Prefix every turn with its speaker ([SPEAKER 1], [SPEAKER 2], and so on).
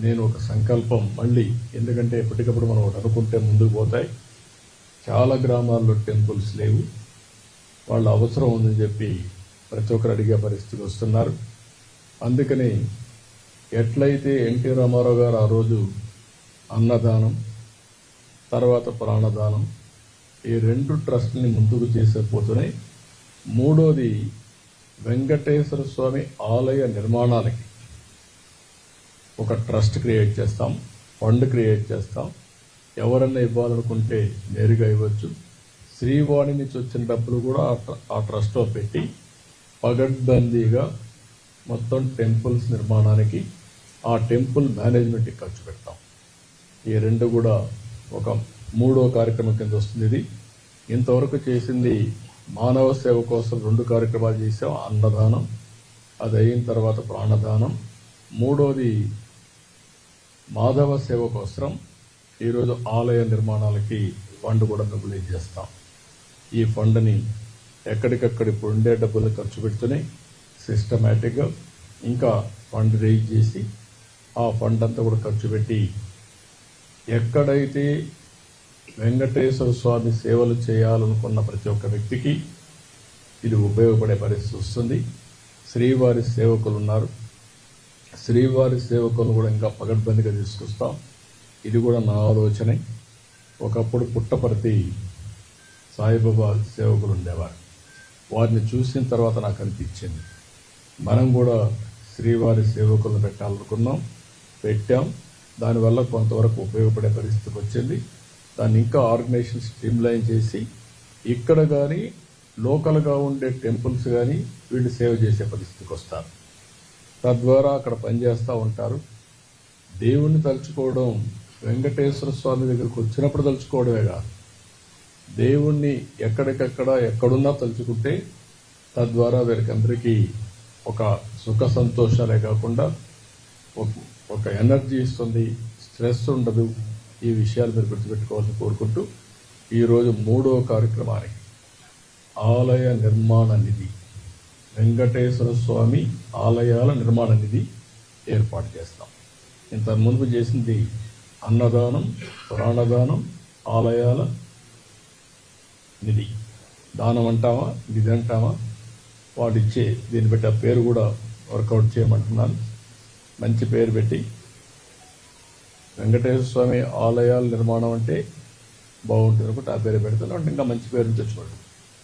[SPEAKER 1] నేను ఒక సంకల్పం మళ్ళీ. ఎందుకంటే ఎప్పటికప్పుడు మనం ఒకటి అనుకుంటే ముందుకు పోతాయి. చాలా గ్రామాల్లో టెంపుల్స్ లేవు. వాళ్ళ అవసరం ఉందని చెప్పి ప్రతి ఒక్కరు అడిగే పరిస్థితికి వస్తున్నారు. అందుకని ఎట్లయితే ఎన్టీ రామారావు గారు ఆ రోజు అన్నదానం తర్వాత ప్రాణదానం ఈ రెండు ట్రస్ట్ని ముందుకు చేసేపోతున్నాయి మూడోది వెంకటేశ్వర స్వామి ఆలయ నిర్మాణానికి ఒక ట్రస్ట్ క్రియేట్ చేస్తాం ఫండ్ క్రియేట్ చేస్తాం. ఎవరన్నా ఇవ్వాలనుకుంటే నేరుగా ఇవ్వచ్చు. శ్రీవాణి నుంచి వచ్చిన డబ్బులు కూడా ఆ ట్ర- ఆ ట్రస్ట్లో పెట్టి పగడ్బందీగా మొత్తం టెంపుల్స్ నిర్మాణానికి ఆ టెంపుల్ మేనేజ్మెంట్కి ఖర్చు పెడతాం. ఈ రెండు కూడా ఒక మూడో కార్యక్రమం కింద వస్తుంది ఇది. ఇంతవరకు చేసింది మానవ సేవ కోసం రెండు కార్యక్రమాలు చేసాం అన్నదానం అది అయిన తర్వాత ప్రాణదానం. మూడోది మాధవ సేవ కోసం ఈరోజు ఆలయ నిర్మాణాలకి ఫండ్ కూడా మొబిలైజ్ చేస్తాం ఈ ఫండ్ని ఎక్కడికక్కడ ఇప్పుడు ఉండే డబ్బులు ఖర్చు పెడుతున్నాయి సిస్టమేటిక్గా ఇంకా ఫండ్ రేజ్ చేసి ఆ ఫండ్ అంతా కూడా ఖర్చు పెట్టి ఎక్కడైతే వెంకటేశ్వర స్వామి సేవలు చేయాలనుకున్న ప్రతి ఒక్క వ్యక్తికి ఇది ఉపయోగపడే పరిస్థితి వస్తుంది. శ్రీవారి సేవకులు ఉన్నారు. శ్రీవారి సేవకులను కూడా ఇంకా పగడ్బందీగా తీసుకొస్తాం. ఇది కూడా నా ఆలోచనే. ఒకప్పుడు పుట్టపర్తి సాయిబాబా సేవకులు ఉండేవారు. వారిని చూసిన తర్వాత నాకు అనిపించింది. మనం కూడా శ్రీవారి సేవకులను పెట్టాలనుకున్నాం పెట్టాం. దానివల్ల కొంతవరకు ఉపయోగపడే పరిస్థితికి వచ్చింది. దాన్ని ఇంకా ఆర్గనైజేషన్ స్ట్రీమ్లైన్ చేసి ఇక్కడ కానీ లోకల్గా ఉండే టెంపుల్స్ కానీ వీళ్ళు సేవ చేసే పరిస్థితికి వస్తారు. తద్వారా అక్కడ పనిచేస్తూ ఉంటారు. దేవుణ్ణి తలుచుకోవడం వెంకటేశ్వర స్వామి దగ్గరికి వచ్చినప్పుడు తలుచుకోవడమే కాదు. దేవుణ్ణి ఎక్కడికక్కడ ఎక్కడున్నా తలుచుకుంటే తద్వారా వీరికందరికీ ఒక సుఖ సంతోషాలే కాకుండా ఒక- ఒక ఎనర్జీ ఇస్తుంది స్ట్రెస్ ఉండదు. ఈ విషయాలు మీరు గుర్తుపెట్టుకోవాలని కోరుకుంటూ ఈరోజు మూడో కార్యక్రమానికి ఆలయ నిర్మాణ నిధి వెంకటేశ్వర స్వామి ఆలయాల నిర్మాణ నిధి ఏర్పాటు చేస్తాం. ఇంత ముందు చేసింది అన్నదానం ప్రాణదానం ఆలయాల నిధి. దానం అంటామా నిధి అంటామా వాటిచ్చే దీన్ని బట్టి ఆ పేరు కూడా వర్కౌట్ చేయమంటున్నాను. మంచి పేరు పెట్టి వెంకటేశ్వర స్వామి ఆలయాల నిర్మాణం అంటే బాగుంటుంది అనుకుంటే. ఆ పేరు పెడతాను. అంటే ఇంకా మంచి పేరు తెచ్చుకోండి